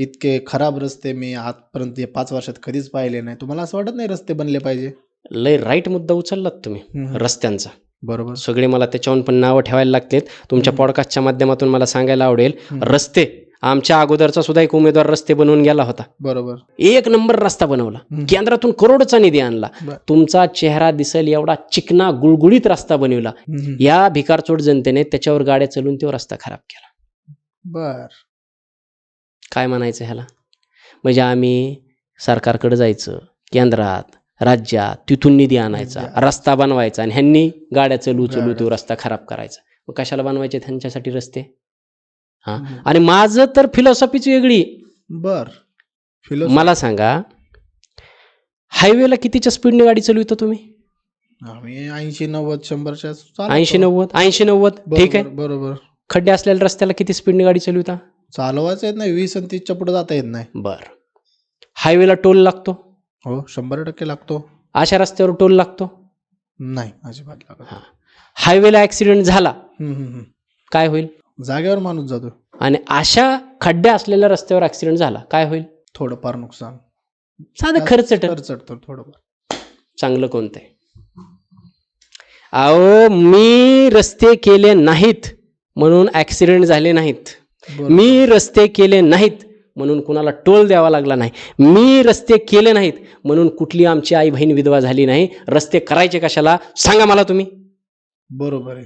इतके खराब रस्ते मी आजपर्यंत या पाच वर्षात कधीच पाहिले नाही. तुम्हाला असं वाटत नाही रस्ते बनले पाहिजे? लय राईट मुद्दा उचललात तुम्ही हम्म. रस्त्यांचा. बरोबर. सगळे मला त्याच्यावरून पण नावं ठेवायला लागतात तुमच्या. पॉडकास्टच्या माध्यमातून मला सांगायला आवडेल हम्म. रस्ते. आमच्या अगोदरचा सुद्धा एक उमेदवार रस्ते बनवून गेला होता. बरोबर. एक नंबर रस्ता बनवला. हम्म. केंद्रातून करोडचा निधी आणला. बर. तुमचा चेहरा दिसेल एवढा चिकना गुळगुळीत रस्ता बनवला. हम्म. या भिकारचोट जनतेने त्याच्यावर गाड्या चालून तो रस्ता खराब केला. बर. काय म्हणायचं ह्याला? म्हणजे आम्ही सरकारकडे जायचं केंद्रात राज्यात तिथून निधी आणायचा रस्ता बनवायचा आणि ह्यांनी गाड्या चलू चलू. तो रस्ता खराब करायचा. मग कशाला बनवायचे त्यांच्यासाठी रस्ते? हा. आणि माझं तर फिलॉसॉफीच वेगळी. बर. मला सांगा हायवेला कितीच्या स्पीडने गाडी चालविता तुम्ही? ऐंशी नव्वद शंभरच्या. ऐंशी नव्वद ऐंशी नव्वद ठीक आहे. बरोबर बरोबर. खड्डे असलेल्या रस्त्याला किती स्पीडने गाडी चालविता? चालवायचं येत नाही वीस आणि तीसच्या पुढे जाता येत नाही. बर. हायवेला टोल लागतो? हो शंभर टक्के लागतो. अशा रस्त्यावर टोल लागतो? नाही अजिबात लागत हा. हायवेला ऍक्सिडेंट झाला हम्म, हम्म, हम्म. काय होईल? जागेवर माणूस जातो. आणि अशा खड्ड्या असलेल्या रस्त्यावर ऍक्सिडेंट झाला काय होईल? थोडंफार नुकसान. साधं खर्च खर्च तर थोडंफार. चांगलं कोणतं आहे अहो मी रस्ते केले नाहीत म्हणून ऍक्सिडेंट झाले नाहीत. मी रस्ते केले नाहीत म्हणून कुणाला टोल द्यावा लागला नाही. मी रस्ते केले नाहीत म्हणून कुठली आमची आई बहीण विधवा झाली नाही. रस्ते करायचे कशाला? सांगा मला तुम्ही. बरोबर आहे.